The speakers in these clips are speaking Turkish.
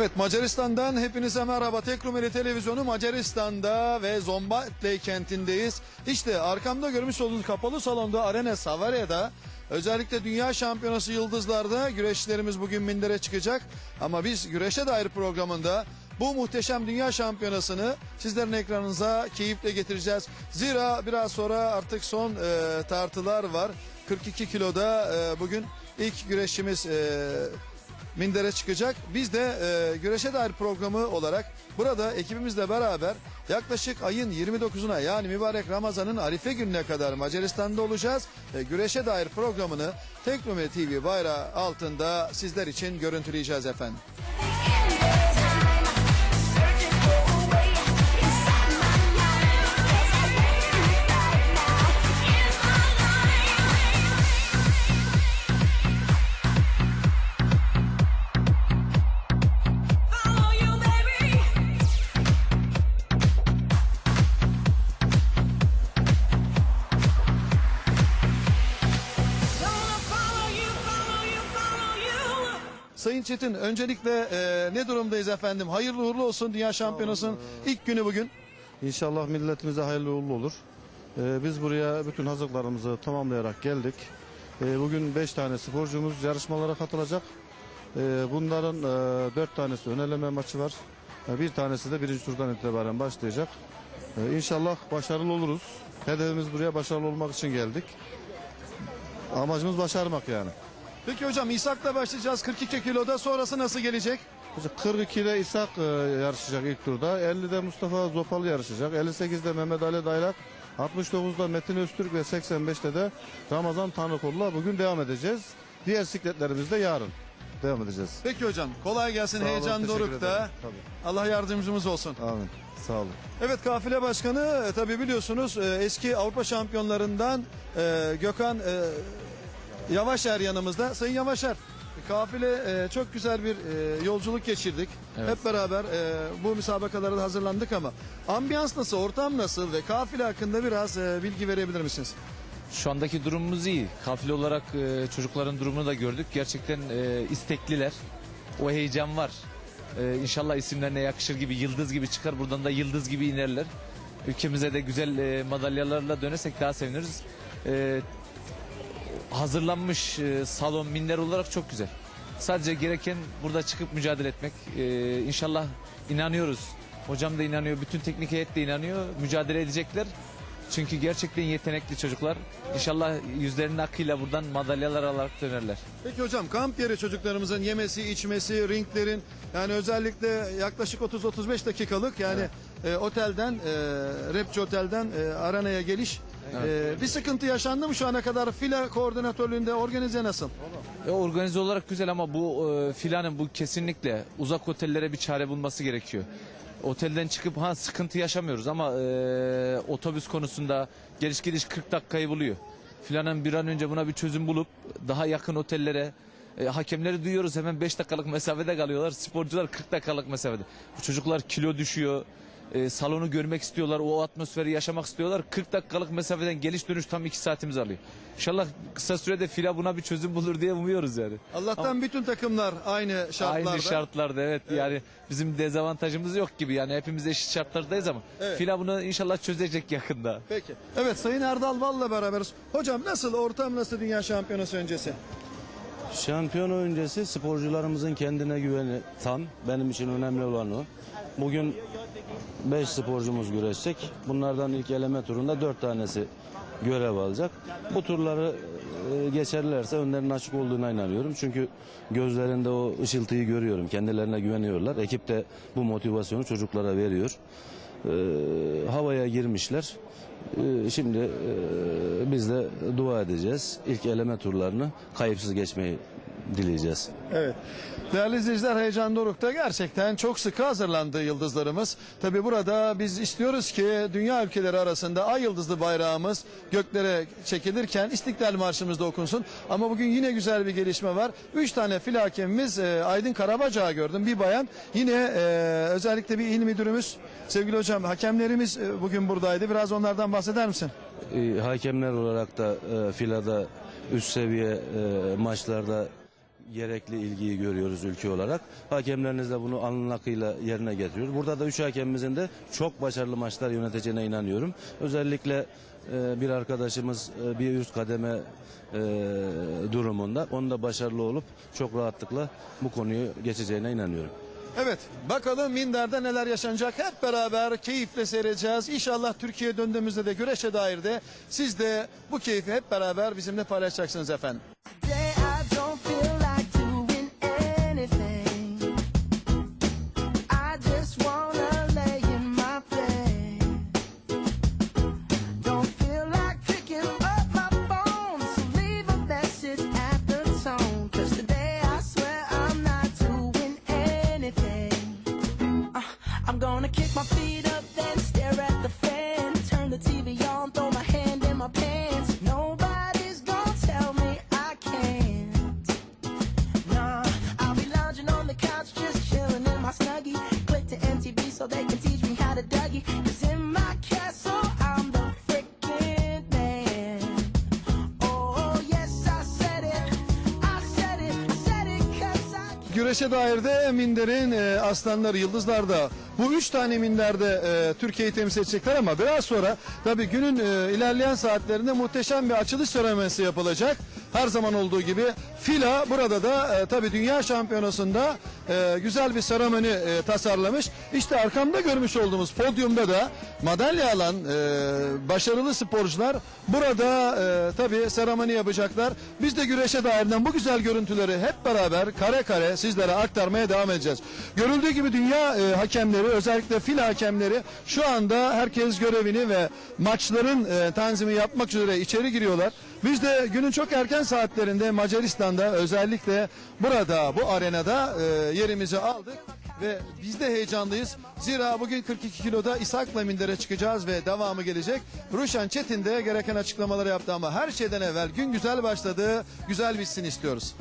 Evet Macaristan'dan hepinize merhaba. Tek Rumeli Televizyonu Macaristan'da ve Zombatle kentindeyiz. İşte arkamda görmüş olduğunuz kapalı salonda Arena Savarya'da özellikle Dünya Şampiyonası Yıldızlar'da güreşçilerimiz bugün mindere çıkacak. Ama biz güreşe dair programında bu muhteşem Dünya Şampiyonası'nı sizlerin ekranınıza keyifle getireceğiz. Zira biraz sonra artık son e, tartılar var. 42 kiloda e, bugün ilk güreşçimiz e, mindere çıkacak. Biz de e, güreşe dair programı olarak burada ekibimizle beraber yaklaşık ayın 29'una yani mübarek Ramazan'ın Arife gününe kadar Macaristan'da olacağız. E, güreşe dair programını Teknome TV bayrağı altında sizler için görüntüleyeceğiz efendim. Çetin öncelikle e, ne durumdayız efendim? Hayırlı uğurlu olsun Dünya Şampiyonası'nın ilk günü bugün. İnşallah milletimize hayırlı uğurlu olur. Ee, biz buraya bütün hazırlıklarımızı tamamlayarak geldik. Ee, bugün 5 tane sporcumuz yarışmalara katılacak. Ee, bunların 4 tanesi ön eleme maçı var. Ee, bir tanesi de birinci turdan itibaren başlayacak. Ee, inşallah başarılı oluruz. Hedefimiz buraya başarılı olmak için geldik. Amacımız başarmak yani. Peki hocam İshak'la başlayacağız 42 kiloda sonrası nasıl gelecek? 42'de İshak e, yarışacak ilk turda. 50'de Mustafa Zopalı yarışacak. 58'de Mehmet Ali Daylak. 69'da Metin Öztürk ve 85'te de Ramazan Tanrıkol'la bugün devam edeceğiz. Diğer sikletlerimiz de yarın devam edeceğiz. Peki hocam kolay gelsin Sağ olun, heyecan teşekkür dorukta. ederim. Tabii. Allah yardımcımız olsun. Amin. Sağ olun. Evet kafile başkanı e, tabi biliyorsunuz e, eski Avrupa şampiyonlarından e, Gökhan e, Yavaşer yanımızda. Sayın Yavaşer kafile e, çok güzel bir e, yolculuk geçirdik. Evet. Hep beraber e, bu müsabakalara da hazırlandık ama ambiyans nasıl, ortam nasıl ve kafile hakkında biraz e, bilgi verebilir misiniz? Şu andaki durumumuz iyi. Kafile olarak e, çocukların durumunu da gördük. Gerçekten e, istekliler. O heyecan var. E, inşallah isimlerine yakışır gibi, yıldız gibi çıkar. Buradan da yıldız gibi inerler. Ülkemize de güzel e, madalyalarla dönersek daha seviniriz. E, hazırlanmış e, salon, minler olarak çok güzel. Sadece gereken burada çıkıp mücadele etmek. E, inşallah inanıyoruz. Hocam da inanıyor, bütün teknik heyet de inanıyor. Mücadele edecekler. Çünkü gerçekten yetenekli çocuklar. İnşallah yüzlerinin akıyla buradan madalyalar alarak dönerler. Peki hocam kamp yeri çocuklarımızın yemesi, içmesi, ringlerin yani özellikle yaklaşık 30-35 dakikalık yani e, otelden, e, Rapçi Otel'den e, Arana'ya geliş. E, bir sıkıntı yaşandı mı şu ana kadar fila koordinatörlüğünde organize nasıl? E, organize olarak güzel ama bu e, filanın bu kesinlikle uzak otellere bir çare bulması gerekiyor. Otelden çıkıp ha sıkıntı yaşamıyoruz ama e, otobüs konusunda geliş gidiş 40 dakikayı buluyor. Filanın bir an önce buna bir çözüm bulup daha yakın otellere e, hakemleri duyuyoruz hemen 5 dakikalık mesafede kalıyorlar. Sporcular 40 dakikalık mesafede. Bu çocuklar kilo düşüyor. E, salonu görmek istiyorlar. O atmosferi yaşamak istiyorlar. 40 dakikalık mesafeden geliş dönüş tam 2 saatimiz alıyor. İnşallah kısa sürede fila buna bir çözüm bulur diye umuyoruz yani. Allah'tan bütün takımlar aynı şartlarda. Aynı şartlarda evet. yani bizim dezavantajımız yok gibi yani hepimiz eşit şartlardayız ama Evet. fila bunu inşallah çözecek yakında. Peki. Evet Sayın Erdal Bal'la beraberiz. Hocam nasıl ortam nasıl dünya şampiyonası öncesi? Şampiyon öncesi sporcularımızın kendine güveni tam. Benim için önemli olan o. Bugün 5 sporcumuz güreşecek. Bunlardan ilk eleme turunda 4 tanesi görev alacak. Bu turları e, geçerlerse önlerinin açık olduğuna inanıyorum. Çünkü gözlerinde o ışıltıyı görüyorum. Kendilerine güveniyorlar. Ekip de bu motivasyonu çocuklara veriyor. E, havaya girmişler. E, şimdi biz de dua edeceğiz. İlk eleme turlarını kayıpsız geçmeyi dileyeceğiz. Evet. Değerli izleyiciler heyecan dorukta gerçekten çok sıkı hazırlandı yıldızlarımız. Tabi burada biz istiyoruz ki dünya ülkeleri arasında ay yıldızlı bayrağımız göklere çekilirken İstiklal Marşımız da okunsun. Ama bugün yine güzel bir gelişme var. Üç tane fil hakemimiz e, Aydın Karabacağı gördüm bir bayan. Yine e, özellikle bir il müdürümüz sevgili hocam hakemlerimiz e, bugün buradaydı. Biraz onlardan bahseder misin? E, hakemler olarak da e, filada üst seviye e, maçlarda gerekli ilgiyi görüyoruz ülke olarak. Hakemleriniz de bunu alın akıyla yerine getiriyor. Burada da üç hakemimizin de çok başarılı maçlar yöneteceğine inanıyorum. Özellikle e, bir arkadaşımız e, bir üst kademe e, durumunda. Onun da başarılı olup çok rahatlıkla bu konuyu geçeceğine inanıyorum. Evet bakalım Minder'de neler yaşanacak hep beraber keyifle seyredeceğiz. İnşallah Türkiye'ye döndüğümüzde de güreşe dair de siz de bu keyfi hep beraber bizimle paylaşacaksınız efendim. Kick my feet up, then stare at the fan. Turn the TV on, throw my hand in my pants. Nobody's gonna tell me I can't. Nah, I'll be lounging on the couch, just chilling in my snuggie. Click to MTV so they can teach me how to Dougie. 'Cause in my castle, I'm the freaking man. Oh, yes, I said it. Güreşe dair de Minder'in e, aslanları, yıldızlar da bu üç tane Minder'de e, Türkiye'yi temsil edecekler ama biraz sonra tabii günün e, ilerleyen saatlerinde muhteşem bir açılış seremonisi yapılacak. Her zaman olduğu gibi Fila burada da e, tabii Dünya Şampiyonası'nda e, güzel bir seremoni e, tasarlamış. İşte arkamda görmüş olduğumuz podyumda da madalya alan e, başarılı sporcular burada e, tabii seremoni yapacaklar. Biz de güreşe dairden bu güzel görüntüleri hep beraber kare kare sizlere aktarmaya devam edeceğiz. Görüldüğü gibi dünya e, hakemleri özellikle fil hakemleri şu anda herkes görevini ve maçların e, tanzimi yapmak üzere içeri giriyorlar. Biz de günün çok erken saatlerinde Macaristan'da özellikle burada bu arenada e, yerimizi aldık ve biz de heyecanlıyız. Zira bugün 42 kiloda İshak'la mindere çıkacağız ve devamı gelecek. Ruşen Çetin de gereken açıklamaları yaptı ama her şeyden evvel gün güzel başladı. Güzel bitsin istiyoruz.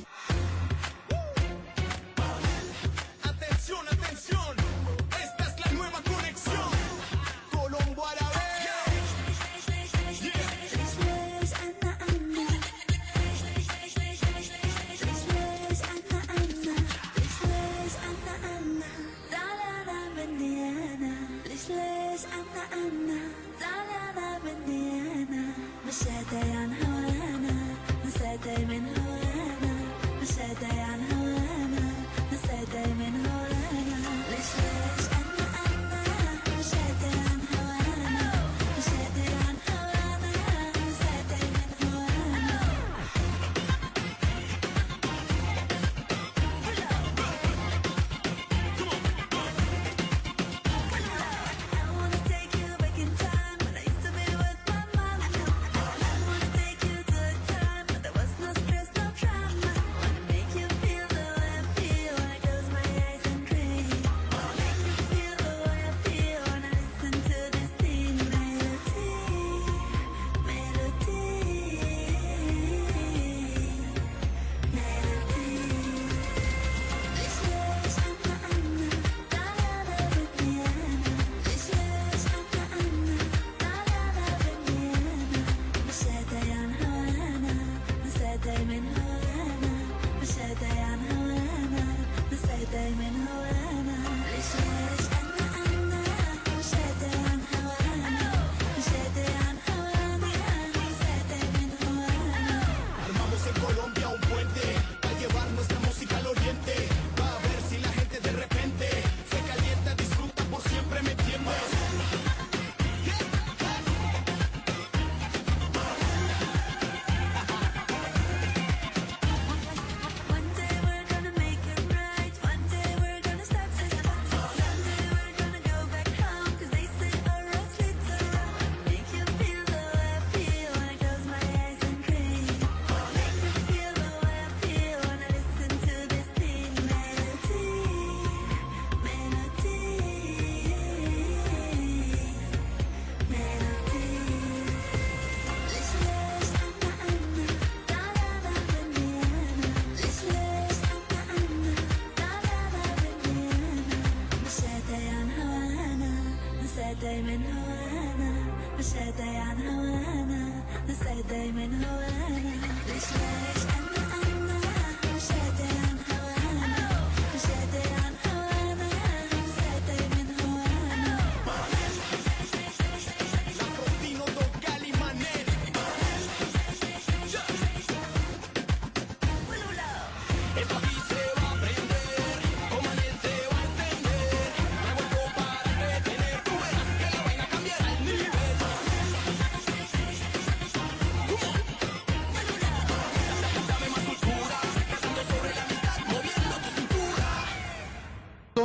نسيتي من هوانا مشيتي عن هوانا نسيتي من هوانا. ليش ليش أنا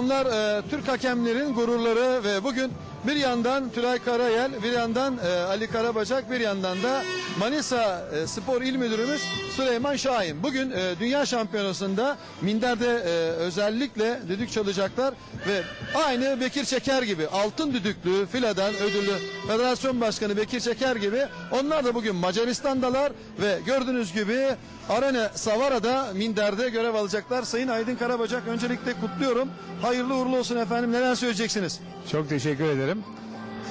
Onlar e, Türk hakemlerin gururları ve bugün bir yandan Tülay Karayel, bir yandan e, Ali Karabacak, bir yandan da Manisa e, Spor İl Müdürümüz Süleyman Şahin. Bugün e, Dünya Şampiyonası'nda Minder'de e, özellikle düdük çalacaklar ve aynı Bekir Çeker gibi altın düdüklü filadan ödüllü Federasyon Başkanı Bekir Çeker gibi onlar da bugün Macaristan'dalar ve gördüğünüz gibi Arena Savara'da Minder'de görev alacaklar. Sayın Aydın Karabacak öncelikle kutluyorum. Hayırlı uğurlu olsun efendim. Neler söyleyeceksiniz? Çok teşekkür ederim.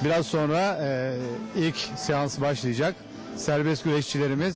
Biraz sonra e, ilk seans başlayacak serbest güreşçilerimiz.